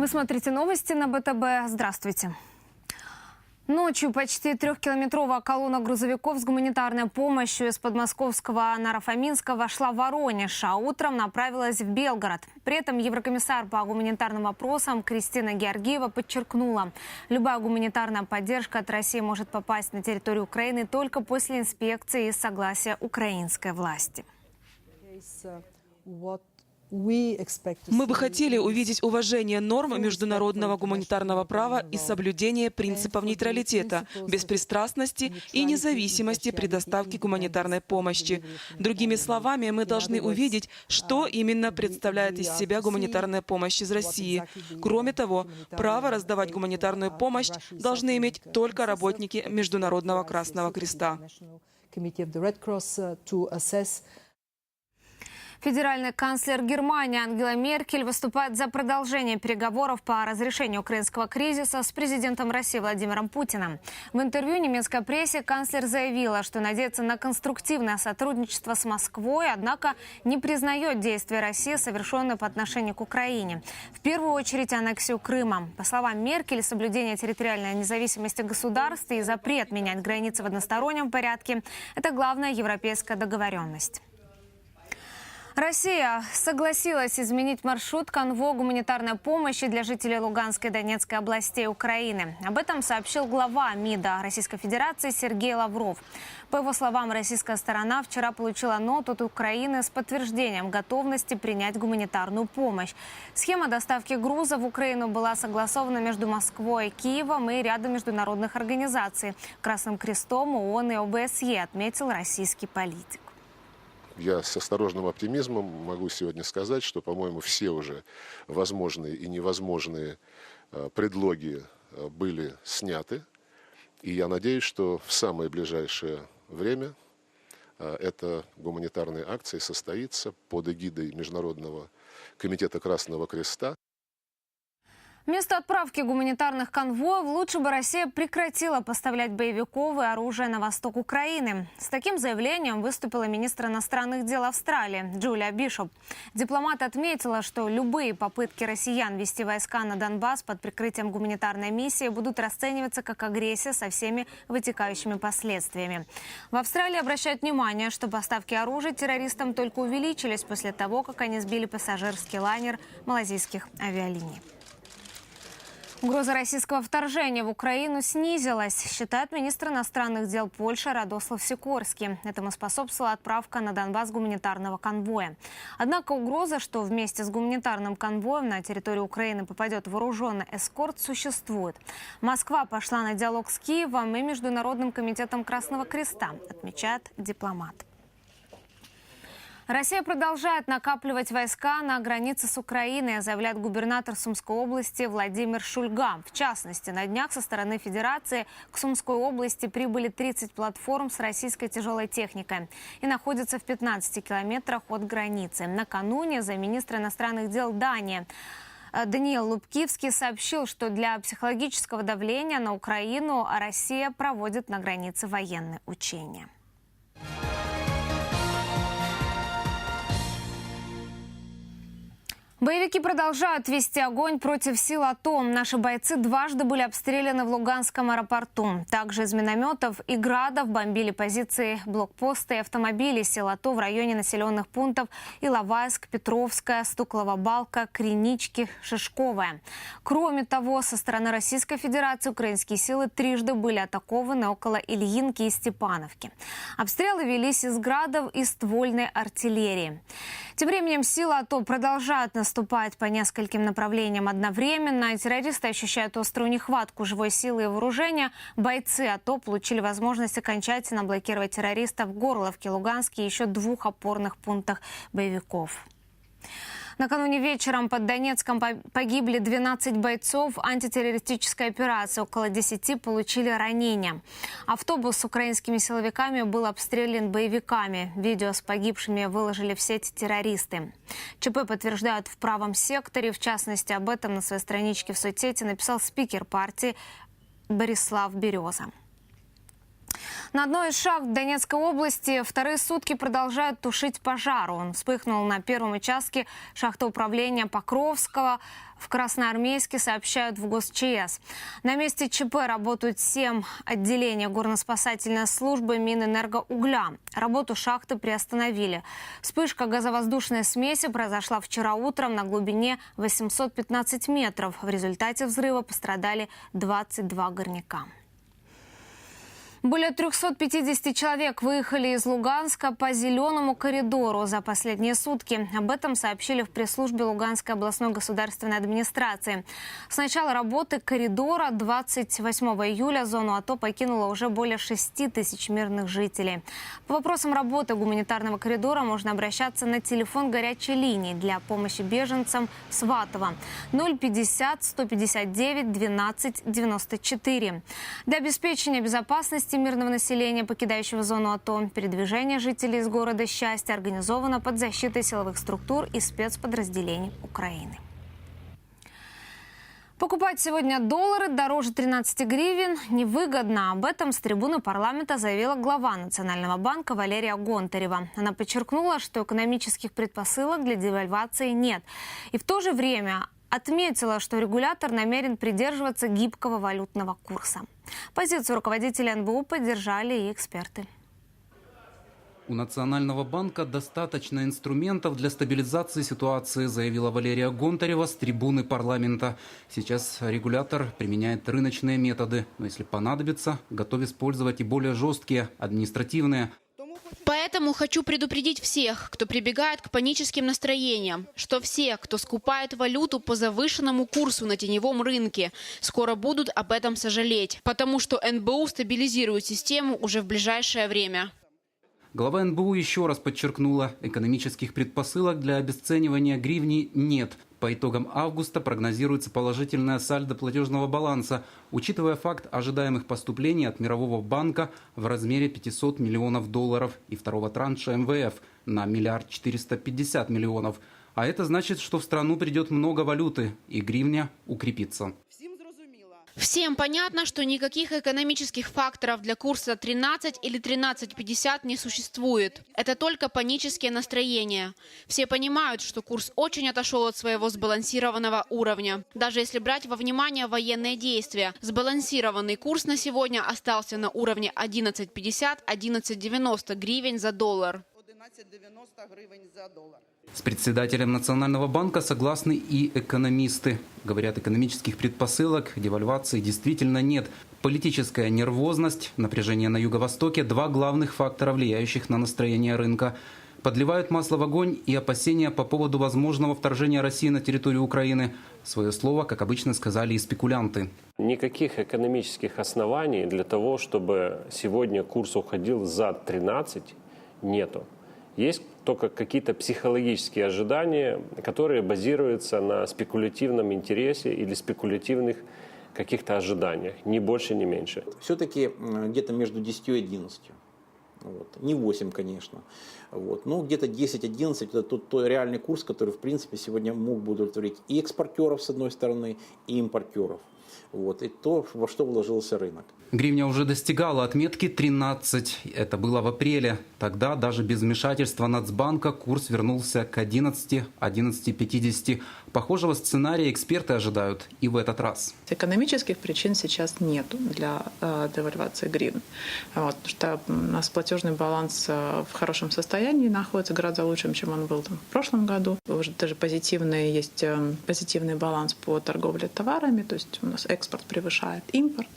Вы смотрите новости на БТБ. Здравствуйте. Ночью почти трехкилометровая колонна грузовиков с гуманитарной помощью из подмосковского Нарафаминска вошла в Воронеж, а утром направилась в Белгород. При этом еврокомиссар по гуманитарным вопросам Кристина Георгиева подчеркнула, любая гуманитарная поддержка от России может попасть на территорию Украины только после инспекции и согласия украинской власти. Мы бы хотели увидеть уважение норм международного гуманитарного права и соблюдение принципов нейтралитета, беспристрастности и независимости при доставке гуманитарной помощи. Другими словами, мы должны увидеть, что именно представляет из себя гуманитарная помощь из России. Кроме того, право раздавать гуманитарную помощь должны иметь только работники Международного Красного Креста. Федеральный канцлер Германии Ангела Меркель выступает за продолжение переговоров по разрешению украинского кризиса с президентом России Владимиром Путиным. В интервью немецкой прессе канцлер заявила, что надеется на конструктивное сотрудничество с Москвой, однако не признает действия России, совершенные по отношению к Украине. В первую очередь аннексию Крыма. По словам Меркель, соблюдение территориальной независимости государства и запрет менять границы в одностороннем порядке – это главная европейская договоренность. Россия согласилась изменить маршрут конво гуманитарной помощи для жителей Луганской и Донецкой областей Украины. Об этом сообщил глава МИДа Российской Федерации Сергей Лавров. По его словам, российская сторона вчера получила ноту от Украины с подтверждением готовности принять гуманитарную помощь. Схема доставки груза в Украину была согласована между Москвой и Киевом и рядом международных организаций – Красным Крестом, ООН и ОБСЕ, отметил российский политик я с осторожным оптимизмом могу сегодня сказать, что, по-моему, все уже возможные и невозможные э, предлоги э, были сняты. И я надеюсь, что в самое ближайшее время э, эта гуманитарная акция состоится под эгидой Международного комитета Красного Креста. Вместо отправки гуманитарных конвоев лучше бы Россия прекратила поставлять боевиков и оружие на восток Украины. С таким заявлением выступила министр иностранных дел Австралии Джулия Бишоп. Дипломат отметила, что любые попытки россиян вести войска на Донбасс под прикрытием гуманитарной миссии будут расцениваться как агрессия со всеми вытекающими последствиями. В Австралии обращают внимание, что поставки оружия террористам только увеличились после того, как они сбили пассажирский лайнер малазийских авиалиний. Угроза российского вторжения в Украину снизилась, считает министр иностранных дел Польши Радослав Сикорский. Этому способствовала отправка на Донбасс гуманитарного конвоя. Однако угроза, что вместе с гуманитарным конвоем на территорию Украины попадет вооруженный эскорт, существует. Москва пошла на диалог с Киевом и Международным комитетом Красного Креста, отмечает дипломат. Россия продолжает накапливать войска на границе с Украиной, заявляет губернатор Сумской области Владимир Шульга. В частности, на днях со стороны Федерации к Сумской области прибыли 30 платформ с российской тяжелой техникой и находятся в 15 километрах от границы. Накануне замминистра иностранных дел Дании Даниил Лубкивский сообщил, что для психологического давления на Украину Россия проводит на границе военные учения. Боевики продолжают вести огонь против сил АТО. Наши бойцы дважды были обстреляны в Луганском аэропорту. Также из минометов и градов бомбили позиции блокпоста и автомобили сил АТО в районе населенных пунктов Иловайск, Петровская, Стуклова Балка, Кринички, Шишковая. Кроме того, со стороны Российской Федерации украинские силы трижды были атакованы около Ильинки и Степановки. Обстрелы велись из градов и ствольной артиллерии. Тем временем силы АТО продолжают наступать по нескольким направлениям одновременно. Террористы ощущают острую нехватку живой силы и вооружения. Бойцы АТО получили возможность окончательно блокировать террористов в Горловке, Луганске и еще двух опорных пунктах боевиков. Накануне вечером под Донецком погибли 12 бойцов антитеррористической операции. Около 10 получили ранения. Автобус с украинскими силовиками был обстрелян боевиками. Видео с погибшими выложили в сеть террористы. ЧП подтверждают в правом секторе. В частности, об этом на своей страничке в соцсети написал спикер партии Борислав Береза. На одной из шахт Донецкой области вторые сутки продолжают тушить пожар. Он вспыхнул на первом участке шахтоуправления Покровского. В Красноармейске сообщают в ГосЧС. На месте ЧП работают семь отделений горно-спасательной службы Минэнергоугля. Работу шахты приостановили. Вспышка газовоздушной смеси произошла вчера утром на глубине 815 метров. В результате взрыва пострадали 22 горняка. Более 350 человек выехали из Луганска по зеленому коридору за последние сутки. Об этом сообщили в пресс-службе Луганской областной государственной администрации. С начала работы коридора 28 июля зону АТО покинуло уже более 6 тысяч мирных жителей. По вопросам работы гуманитарного коридора можно обращаться на телефон горячей линии для помощи беженцам Сватова 050 159 12 94. Для обеспечения безопасности мирного населения, покидающего зону АТО, передвижение жителей из города Счастья организовано под защитой силовых структур и спецподразделений Украины. Покупать сегодня доллары дороже 13 гривен невыгодно. Об этом с трибуны парламента заявила глава Национального банка Валерия Гонтарева. Она подчеркнула, что экономических предпосылок для девальвации нет. И в то же время отметила, что регулятор намерен придерживаться гибкого валютного курса. Позицию руководителя НБУ поддержали и эксперты. У Национального банка достаточно инструментов для стабилизации ситуации, заявила Валерия Гонтарева с трибуны парламента. Сейчас регулятор применяет рыночные методы, но если понадобится, готов использовать и более жесткие административные. Поэтому хочу предупредить всех, кто прибегает к паническим настроениям, что все, кто скупает валюту по завышенному курсу на теневом рынке, скоро будут об этом сожалеть, потому что НБУ стабилизирует систему уже в ближайшее время. Глава НБУ еще раз подчеркнула, экономических предпосылок для обесценивания гривни нет. По итогам августа прогнозируется положительная сальдо платежного баланса, учитывая факт ожидаемых поступлений от Мирового банка в размере 500 миллионов долларов и второго транша МВФ на миллиард 450 миллионов. А это значит, что в страну придет много валюты и гривня укрепится. Всем понятно, что никаких экономических факторов для курса 13 или 13.50 не существует. Это только панические настроения. Все понимают, что курс очень отошел от своего сбалансированного уровня. Даже если брать во внимание военные действия, сбалансированный курс на сегодня остался на уровне 11.50-11.90 гривен за доллар. 11,90 гривен за доллар. С председателем Национального банка согласны и экономисты. Говорят, экономических предпосылок девальвации действительно нет. Политическая нервозность, напряжение на Юго-Востоке – два главных фактора, влияющих на настроение рынка. Подливают масло в огонь и опасения по поводу возможного вторжения России на территорию Украины. Свое слово, как обычно, сказали и спекулянты. Никаких экономических оснований для того, чтобы сегодня курс уходил за 13, нету. Есть только какие-то психологические ожидания, которые базируются на спекулятивном интересе или спекулятивных каких-то ожиданиях, ни больше, ни меньше. Все-таки где-то между 10 и 11. Вот. Не 8, конечно. Вот. Но где-то 10-11 это тот, тот реальный курс, который, в принципе, сегодня мог бы удовлетворить и экспортеров, с одной стороны, и импортеров. Вот. И то, во что вложился рынок. Гривня уже достигала отметки 13. Это было в апреле. Тогда даже без вмешательства Нацбанка курс вернулся к 11, 11,50. Похожего сценария эксперты ожидают и в этот раз. Экономических причин сейчас нет для э, девальвации гривны. Вот, потому что у нас платежный баланс э, в хорошем состоянии находится, гораздо лучше, чем он был там, в прошлом году. Уже даже позитивный, есть э, позитивный баланс по торговле товарами, то есть у нас экспорт превышает импорт.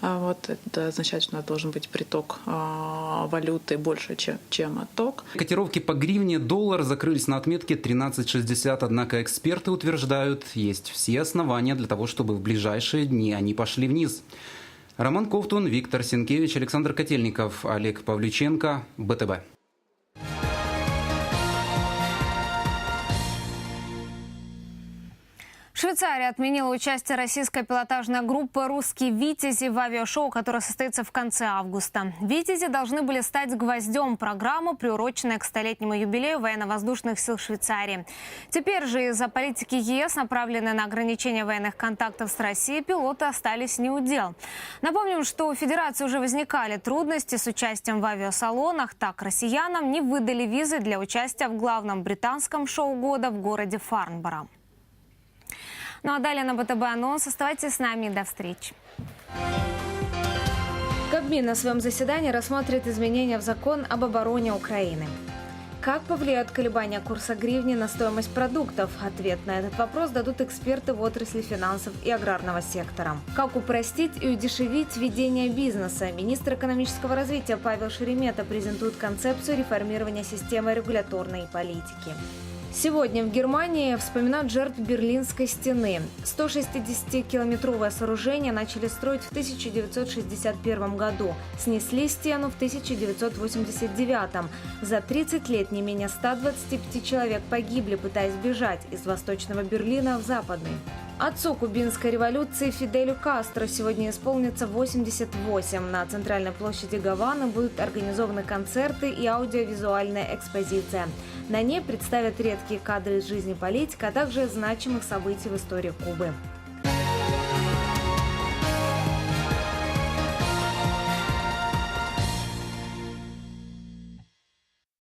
Вот вот, это означает, что у нас должен быть приток э, валюты больше, чем, чем отток. Котировки по гривне доллар закрылись на отметке 13.60, однако эксперты утверждают, есть все основания для того, чтобы в ближайшие дни они пошли вниз. Роман Ковтун, Виктор Сенкевич, Александр Котельников, Олег Павлюченко, БТБ. Швейцария отменила участие российской пилотажной группы «Русские Витязи» в авиашоу, которое состоится в конце августа. «Витязи» должны были стать гвоздем программы, приуроченной к столетнему юбилею военно-воздушных сил Швейцарии. Теперь же из-за политики ЕС, направленной на ограничение военных контактов с Россией, пилоты остались не у дел. Напомним, что у Федерации уже возникали трудности с участием в авиасалонах. Так, россиянам не выдали визы для участия в главном британском шоу года в городе Фарнборо. Ну а далее на БТБ анонс. Оставайтесь с нами. До встречи. Кабмин на своем заседании рассмотрит изменения в закон об обороне Украины. Как повлияют колебания курса гривни на стоимость продуктов? Ответ на этот вопрос дадут эксперты в отрасли финансов и аграрного сектора. Как упростить и удешевить ведение бизнеса? Министр экономического развития Павел Шеремета презентует концепцию реформирования системы регуляторной политики. Сегодня в Германии вспоминают жертв Берлинской стены. 160-километровое сооружение начали строить в 1961 году. Снесли стену в 1989. За 30 лет не менее 125 человек погибли, пытаясь бежать из Восточного Берлина в Западный. Отцу кубинской революции Фиделю Кастро сегодня исполнится 88. На центральной площади Гаваны будут организованы концерты и аудиовизуальная экспозиция. На ней представят редкие кадры из жизни политика, а также значимых событий в истории Кубы.